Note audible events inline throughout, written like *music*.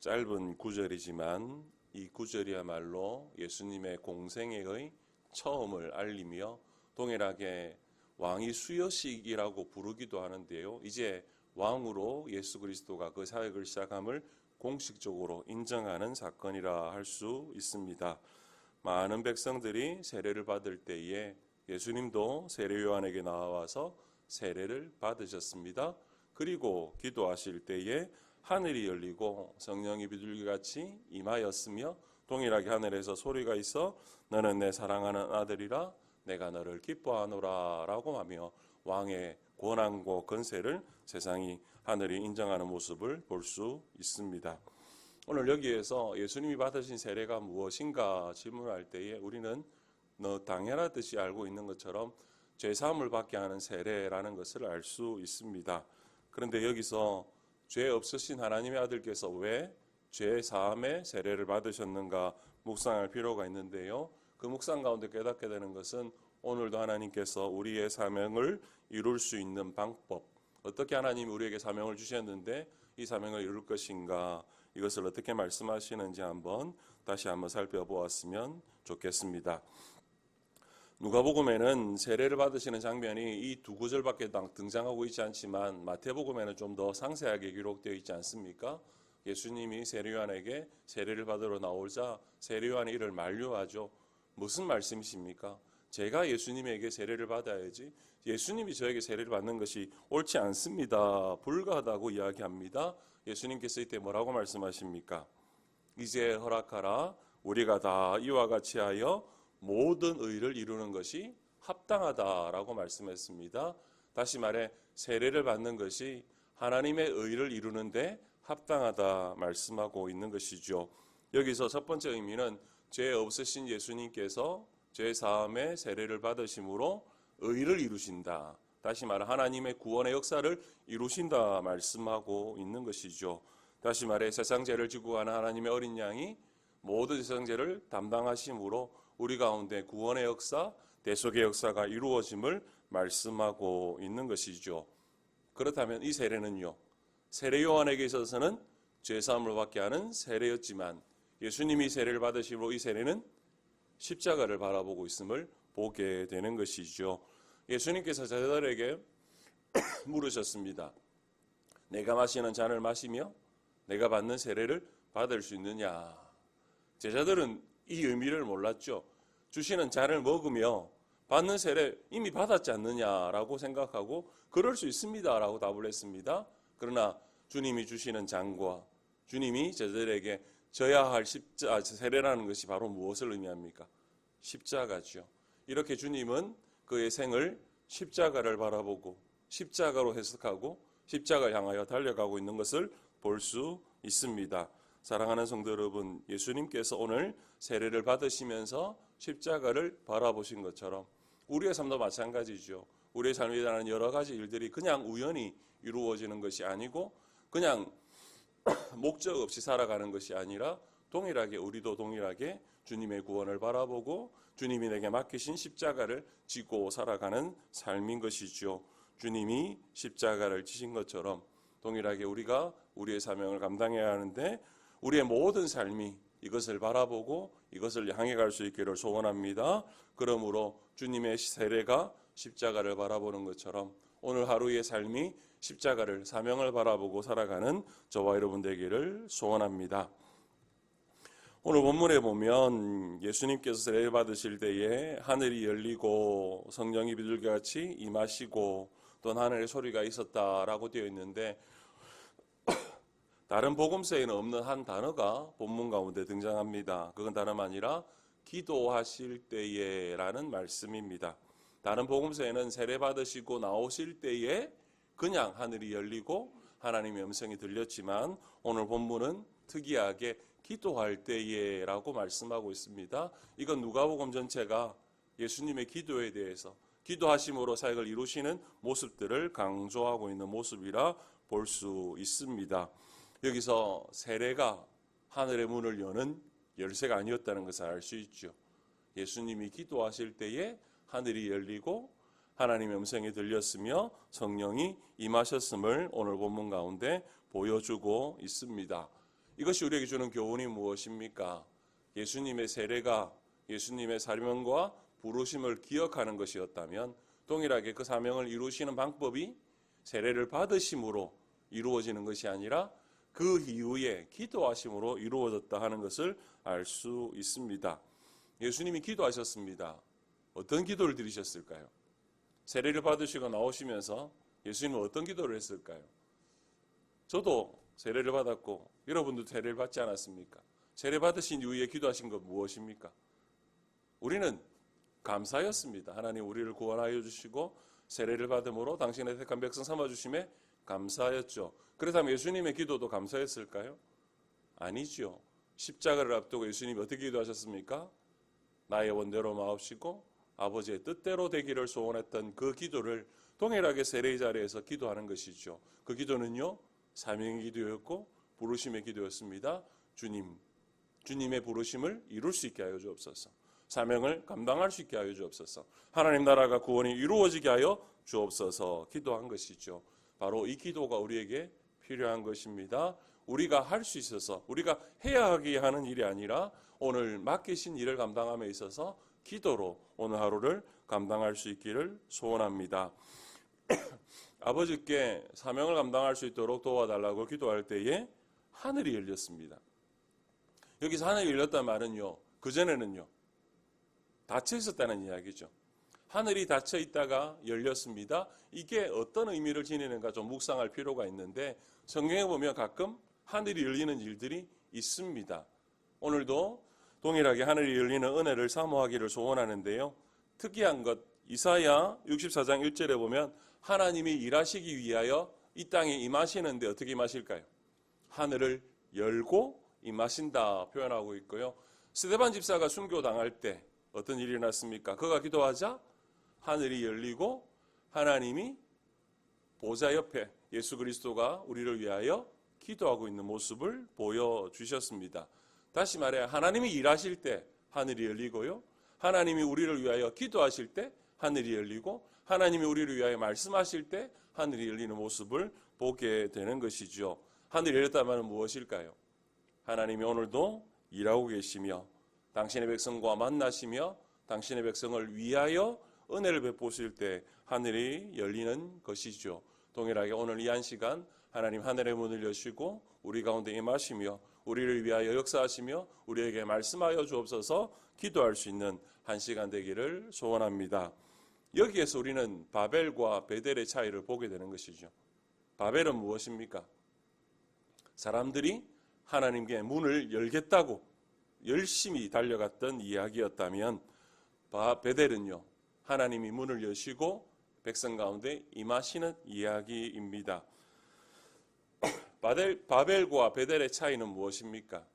짧은 구절이지만 이 구절이야말로 예수님의 공생애의 처음을 알리며 동일하게 왕이 수여식이라고 부르기도 하는데요. 이제 왕으로 예수 그리스도가 그 사역을 시작함을 공식적으로 인정하는 사건이라 할 수 있습니다. 많은 백성들이 세례를 받을 때에 예수님도 세례 요한에게 나와서 세례를 받으셨습니다. 그리고 기도하실 때에 하늘이 열리고 성령이 비둘기같이 임하였으며 동일하게 하늘에서 소리가 있어 너는 내 사랑하는 아들이라 내가 너를 기뻐하노라라고 하며 왕의 권한과 건세를 세상이 하늘이 인정하는 모습을 볼 수 있습니다. 오늘 여기에서 예수님이 받으신 세례가 무엇인가 질문할 때에 우리는 너 당연하듯이 알고 있는 것처럼 죄 사함을 받게 하는 세례라는 것을 알 수 있습니다. 그런데 여기서 죄 없으신 하나님의 아들께서 왜 죄 사함의 세례를 받으셨는가 묵상할 필요가 있는데요. 그 묵상 가운데 깨닫게 되는 것은 오늘도 하나님께서 우리의 사명을 이룰 수 있는 방법, 어떻게 하나님이 우리에게 사명을 주셨는데 이 사명을 이룰 것인가 이것을 어떻게 말씀하시는지 한번 다시 한번 살펴보았으면 좋겠습니다. 누가복음에는 세례를 받으시는 장면이 이 두 구절밖에 등장하고 있지 않지만 마태복음에는 좀 더 상세하게 기록되어 있지 않습니까? 예수님이 세례요한에게 세례를 받으러 나오자 세례요한이 이를 만류하죠. 무슨 말씀이십니까? 제가 예수님에게 세례를 받아야지 예수님이 저에게 세례를 받는 것이 옳지 않습니다. 불가하다고 이야기합니다. 예수님께서 이때 뭐라고 말씀하십니까? 이제 허락하라 우리가 다 이와 같이 하여 모든 의를 이루는 것이 합당하다라고 말씀했습니다. 다시 말해 세례를 받는 것이 하나님의 의를 이루는데 합당하다 말씀하고 있는 것이죠. 여기서 첫 번째 의미는 죄 없으신 예수님께서 죄 사함의 세례를 받으심으로 의를 이루신다. 다시 말해 하나님의 구원의 역사를 이루신다 말씀하고 있는 것이죠. 다시 말해 세상 죄를 지고 가는 하나님의 어린 양이 모든 세상 죄를 담당하심으로 우리 가운데 구원의 역사, 대속의 역사가 이루어짐을 말씀하고 있는 것이죠. 그렇다면 이 세례는요. 세례 요한에게 있어서는 죄 사함을 받게 하는 세례였지만 예수님이 세례를 받으심으로 이 세례는 십자가를 바라보고 있음을 보게 되는 것이죠. 예수님께서 제자들에게 *coughs* 물으셨습니다. 내가 마시는 잔을 마시며 내가 받는 세례를 받을 수 있느냐? 제자들은 이 의미를 몰랐죠. 주시는 잔을 먹으며 받는 세례 이미 받았지 않느냐라고 생각하고 그럴 수 있습니다라고 답을 했습니다. 그러나 주님이 주시는 잔과 주님이 제자들에게 져야 할 십자 세례라는 것이 바로 무엇을 의미합니까? 십자가죠. 이렇게 주님은 그의 생을 십자가를 바라보고 십자가로 해석하고 십자가 향하여 달려가고 있는 것을 볼 수 있습니다. 사랑하는 성도 여러분, 예수님께서 오늘 세례를 받으시면서 십자가를 바라보신 것처럼 우리의 삶도 마찬가지죠. 우리의 삶에 일어나는 여러 가지 일들이 그냥 우연히 이루어지는 것이 아니고 그냥 *clears throat* 목적 없이 살아가는 것이 아니라 동일하게 우리도 동일하게 주님의 구원을 바라보고 주님이 내게 맡기신 십자가를 지고 살아가는 삶인 것이죠. 주님이 십자가를 지신 것처럼 동일하게 우리가 우리의 사명을 감당해야 하는데 우리의 모든 삶이 이것을 바라보고 이것을 향해 갈 수 있기를 소원합니다. 그러므로 주님의 세례가 십자가를 바라보는 것처럼 오늘 하루의 삶이 십자가를 사명을 바라보고 살아가는 저와 여러분 되기를 소원합니다. 오늘 본문에 보면 예수님께서 세례 받으실 때에 하늘이 열리고 성령이 비둘기같이 임하시고 또 하늘의 소리가 있었다라고 되어 있는데 다른 복음서에는 없는 한 단어가 본문 가운데 등장합니다. 그건 다름 아니라 기도하실 때에 라는 말씀입니다. 다른 복음서에는 세례 받으시고 나오실 때에 그냥 하늘이 열리고 하나님의 음성이 들렸지만 오늘 본문은 특이하게 기도할 때에 라고 말씀하고 있습니다. 이건 누가복음 전체가 예수님의 기도에 대해서 기도하심으로 사역을 이루시는 모습들을 강조하고 있는 모습이라 볼 수 있습니다. 여기서 세례가 하늘의 문을 여는 열쇠가 아니었다는 것을 알 수 있죠. 예수님이 기도하실 때에 하늘이 열리고 하나님의 음성이 들렸으며 성령이 임하셨음을 오늘 본문 가운데 보여주고 있습니다. 이것이 우리에게 주는 교훈이 무엇입니까? 예수님의 세례가 예수님의 사명과 부르심을 기억하는 것이었다면 동일하게 그 사명을 이루시는 방법이 세례를 받으심으로 이루어지는 것이 아니라 그 이후에 기도하심으로 이루어졌다 하는 것을 알 수 있습니다. 예수님이 기도하셨습니다. 어떤 기도를 드리셨을까요? 세례를 받으시고 나오시면서 예수님은 어떤 기도를 했을까요? 저도 세례를 받았고 여러분도 세례를 받지 않았습니까? 세례 받으신 이후에 기도하신 것 무엇입니까? 우리는 감사였습니다. 하나님 우리를 구원하여 주시고 세례를 받음으로 당신의 택한 백성 삼아 주심에 감사였죠. 그렇다면 예수님의 기도도 감사했을까요? 아니죠. 십자가를 앞두고 예수님이 어떻게 기도하셨습니까? 나의 원대로 마옵시고 아버지의 뜻대로 되기를 소원했던 그 기도를 동일하게 세례의 자리에서 기도하는 것이죠. 그 기도는요. 사명의 기도였고 부르심의 기도였습니다. 주님, 주님의 부르심을 이룰 수 있게 하여 주옵소서. 사명을 감당할 수 있게 하여 주옵소서. 하나님 나라가 구원이 이루어지게 하여 주옵소서. 기도한 것이죠. 바로 이 기도가 우리에게 필요한 것입니다. 우리가 할 수 있어서 우리가 해야 하게 하는 일이 아니라 오늘 맡기신 일을 감당함에 있어서 기도로 오늘 하루를 감당할 수 있기를 소원합니다. *clears throat* 아버지께 사명을 감당할 수 있도록 도와달라고 기도할 때에 하늘이 열렸습니다. 여기서 하늘이 열렸단 말은요. 그전에는요. 닫혀 있었다는 이야기죠. 하늘이 닫혀 있다가 열렸습니다. 이게 어떤 의미를 지니는가 좀 묵상할 필요가 있는데 성경에 보면 가끔 하늘이 열리는 일들이 있습니다. 오늘도 동일하게 하늘이 열리는 은혜를 사모하기를 소원하는데요. 특이한 것 이사야 64장 1절에 보면 하나님이 일하시기 위하여 이 땅에 임하시는데 어떻게 임하실까요? 하늘을 열고 임하신다 표현하고 있고요. 스데반 집사가 순교당할 때 어떤 일이 났습니까? 그가 기도하자 하늘이 열리고 하나님이 보좌 옆에 예수 그리스도가 우리를 위하여 기도하고 있는 모습을 보여주셨습니다. 다시 말해 하나님이 일하실 때 하늘이 열리고요. 하나님이 우리를 위하여 기도하실 때 하늘이 열리고 하나님이 우리를 위하여 말씀하실 때 하늘이 열리는 모습을 보게 되는 것이죠. 하늘이 열렸다면 무엇일까요? 하나님이 오늘도 일하고 계시며 당신의 백성과 만나시며 당신의 백성을 위하여 은혜를 베푸실 때 하늘이 열리는 것이죠. 동일하게 오늘 이 한 시간 하나님 하늘의 문을 여시고 우리 가운데 임하시며 우리를 위하여 역사하시며 우리에게 말씀하여 주옵소서 기도할 수 있는 한 시간 되기를 소원합니다. 여기에서 우리는 바벨과 베델의 차이를 보게 되는 것이죠. 바벨은 무엇입니까? 사람들이 하나님께 문을 열겠다고 열심히 달려갔던 이야기였다면 베델은요. 하나님이 문을 여시고 백성 가운데 임하시는 이야기입니다. *clears throat* 바벨, 바벨과 베델의 차이는 무엇입니까?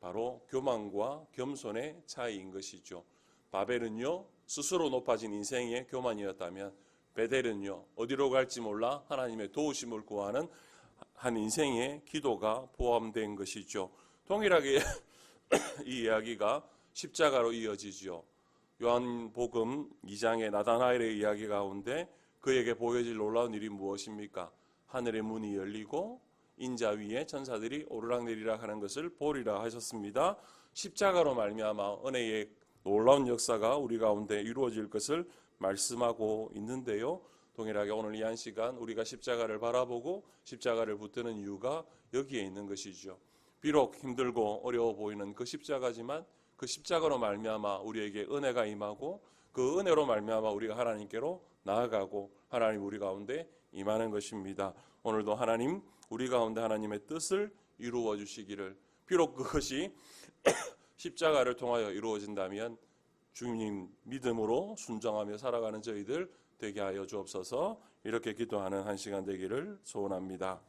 바로 교만과 겸손의 차이인 것이죠. 바벨은요, 스스로 높아진 인생의 교만이었다면, 베델은요, 어디로 갈지 몰라 하나님의 도우심을 구하는 한 인생의 기도가 포함된 것이죠. 동일하게 *clears throat* 이 이야기가 십자가로 이어지죠. 요한복음 2장의 나다나엘의 이야기 가운데 그에게 보여질 놀라운 일이 무엇입니까? 하늘의 문이 열리고 인자 위에 천사들이 오르락내리락 하는 것을 보리라 하셨습니다. 십자가로 말미암아 은혜의 놀라운 역사가 우리 가운데 이루어질 것을 말씀하고 있는데요. 동일하게 오늘 이 한 시간 우리가 십자가를 바라보고 십자가를 붙드는 이유가 여기에 있는 것이죠. 비록 힘들고 어려워 보이는 그 십자가지만 그 십자가로 말미암아 우리에게 은혜가 임하고 그 은혜로 말미암아 우리가 하나님께로 나아가고 하나님 우리 가운데 임하는 것입니다. 오늘도 하나님 우리 가운데 하나님의 뜻을 이루어 주시기를 비록 그것이 *coughs* 십자가를 통하여 이루어진다면 주님 믿음으로 순정하며 살아가는 저희들 되게 하여 주옵소서 이렇게 기도하는 한 시간 되기를 소원합니다.